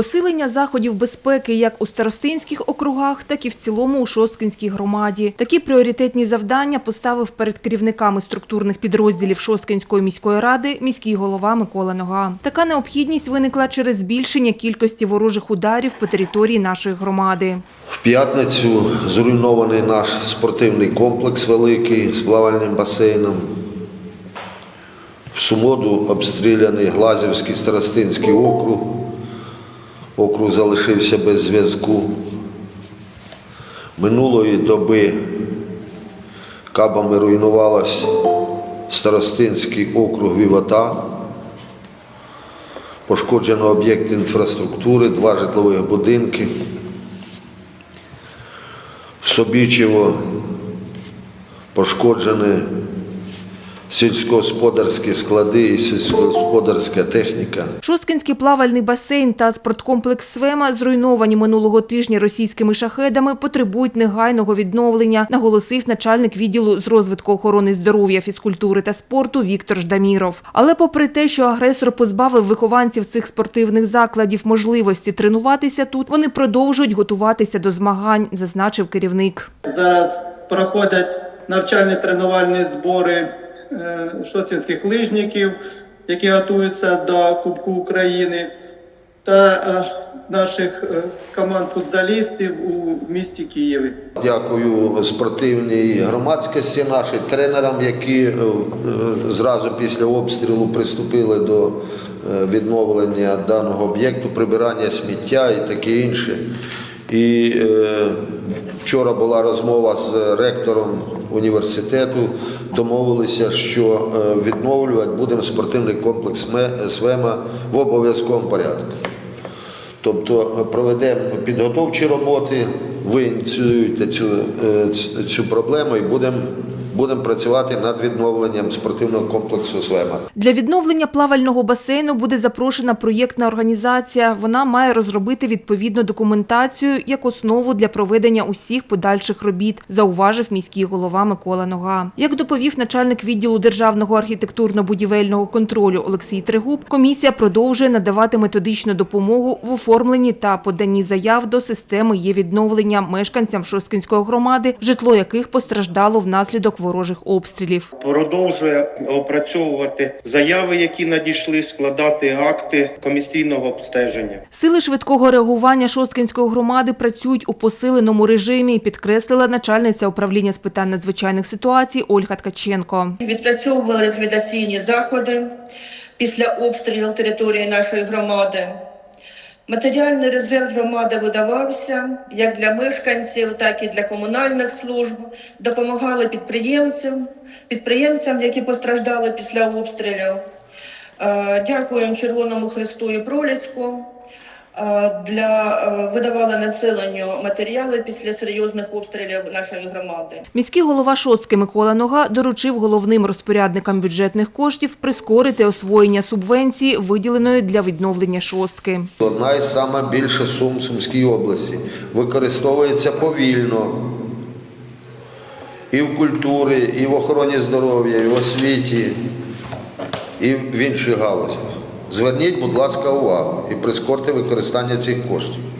Посилення заходів безпеки як у старостинських округах, так і в цілому у Шосткинській громаді. Такі пріоритетні завдання поставив перед керівниками структурних підрозділів Шосткинської міської ради міський голова Микола Нога. Така необхідність виникла через збільшення кількості ворожих ударів по території нашої громади. В п'ятницю зруйнований наш спортивний комплекс великий з плавальним басейном. В суботу обстріляний Глазівський старостинський округ. Округ залишився без зв'язку. Минулої доби кабами руйнувалось старостинський округ Вівата. Пошкоджено об'єкт інфраструктури, два житлових будинки. В Собічево пошкоджені сільськогосподарські склади і сільськогосподарська техніка. Шосткинський плавальний басейн та спорткомплекс Свема, зруйновані минулого тижня російськими шахедами, потребують негайного відновлення, наголосив начальник відділу з розвитку охорони здоров'я, фізкультури та спорту Віктор Ждаміров. Але попри те, що агресор позбавив вихованців цих спортивних закладів можливості тренуватися тут, вони продовжують готуватися до змагань, зазначив керівник. Зараз проходять навчально-тренувальні збори е, шоцинських лижників, які готуються до Кубку України, та е, наших е, команд футболістів у місті Києві. Дякую спортивній громадськості нашій тренерам, які е, е, зразу після обстрілу приступили до е, відновлення даного об'єкту, прибирання сміття і таке інше. І е, вчора була розмова з ректором університету. Домовилися, що е, відновлювати будемо спортивний комплекс «Ме- СВЕМА в обов'язковому порядку. Тобто е, проведемо підготовчі роботи, ви ініціюєте цю, е, цю проблему і будемо будемо працювати над відновленням спортивного комплексу «Свема». Для відновлення плавального басейну буде запрошена проєктна організація. Вона має розробити відповідну документацію як основу для проведення усіх подальших робіт, зауважив міський голова Микола Нога. Як доповів начальник відділу державного архітектурно-будівельного контролю Олексій Трегуб, комісія продовжує надавати методичну допомогу в оформленні та поданні заяв до системи є відновлення мешканцям Шосткинської громади, житло яких постраждало внаслідок ворожих обстрілів. продовжує опрацьовувати заяви, які надійшли, складати акти комісійного обстеження. Сили швидкого реагування Шосткинської громади працюють у посиленому режимі, підкреслила начальниця управління з питань надзвичайних ситуацій Ольга Ткаченко. Відпрацьовували ліквідаційні заходи після обстрілів території нашої громади. Матеріальний резерв громади видавався як для мешканців, так і для комунальних служб. Допомагали підприємцям, підприємцям, які постраждали після обстрілів. Е, Дякуємо Червоному Христу і Проліську. Е, Для е, видавали населенню матеріали після серйозних обстрілів нашої громади. Міський голова Шостки Микола Нога доручив головним розпорядникам бюджетних коштів прискорити освоєння субвенції, виділеної для відновлення шостки. Одна із найбільших сум в Сумській області використовується повільно і в культурі, і в охороні здоров'я, і в освіті, і в інших галузях. Зверніть, будь ласка, увагу і прискорте використання цих коштів.